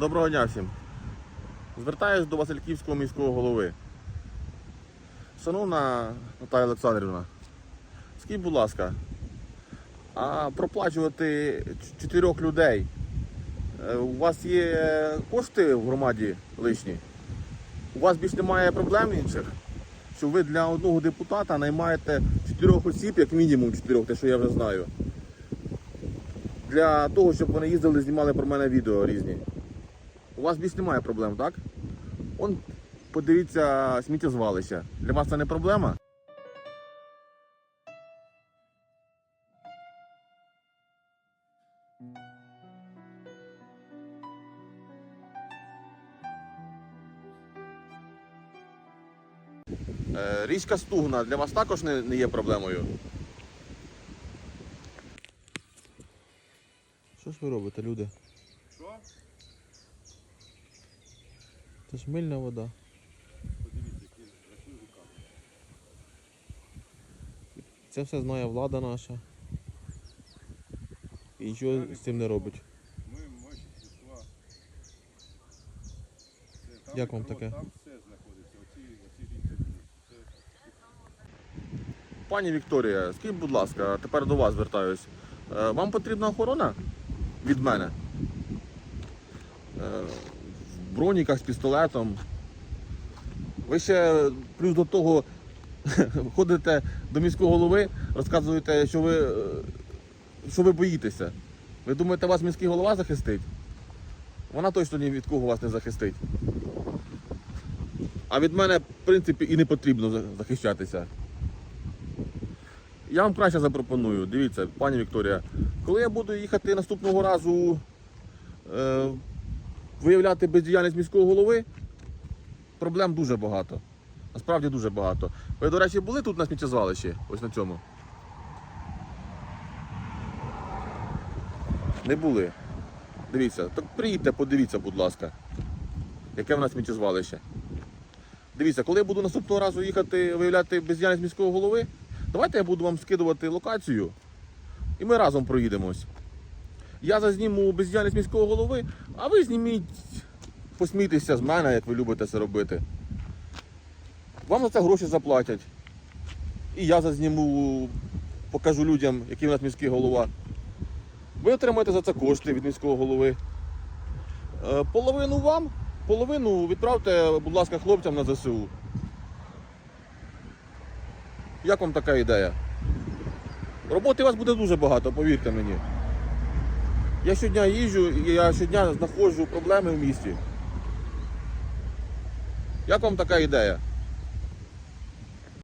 Доброго дня всім. Звертаюсь до Васильківського міського голови. Шановна Наталія Олександрівна, скажіть, будь ласка, а проплачувати чотирьох людей. е, У вас є кошти в громаді лишні? У вас більш немає проблем інших? Що ви для одного депутата наймаєте чотирьох осіб, як мінімум чотирьох, те, що я вже знаю. Для того, щоб вони їздили, знімали про мене відео різні. У вас більш немає проблем, так? Он, подивіться, сміттєзвалище. Для вас це не проблема? Е, Річка Стугна для вас також не, не є проблемою. Що ж ви робите, люди? Це ж мильна вода. Це все знає влада наша. І нічого з цим не робить. Як вам таке? Пані Вікторія, скажіть, будь ласка, тепер до вас звертаюсь. Е, Вам потрібна охорона від мене? Броніках з пістолетом. Ви ще плюс до того ходите до міського голови, розказуєте, що ви, е, що ви боїтеся. Ви думаєте, вас міський голова захистить? Вона точно ні від кого вас не захистить. А від мене, в принципі, і не потрібно захищатися. Я вам краще запропоную. Дивіться, пані Вікторія, коли я буду їхати наступного разу е, виявляти бездіяльність міського голови, проблем дуже багато. Насправді дуже багато. Ви, до речі, були тут на сміттєзвалищі? Ось на цьому? Не були. Дивіться, так приїдьте, подивіться, будь ласка, яке в нас сміттєзвалище. Дивіться, коли я буду наступного разу їхати виявляти бездіяльність міського голови, давайте я буду вам скидувати локацію і ми разом проїдемось. Я зазніму бездіяльність міського голови, а ви зніміть, посмійтеся з мене, як ви любите це робити. Вам за це гроші заплатять. І я зазніму, покажу людям, який в нас міський голова. Ви отримаєте за це кошти від міського голови. Е, Половину вам, половину відправте, будь ласка, хлопцям на ЗСУ. Як вам така ідея? Роботи у вас буде дуже багато, повірте мені. Я щодня їжджу і я щодня знаходжу проблеми в місті. Як вам така ідея?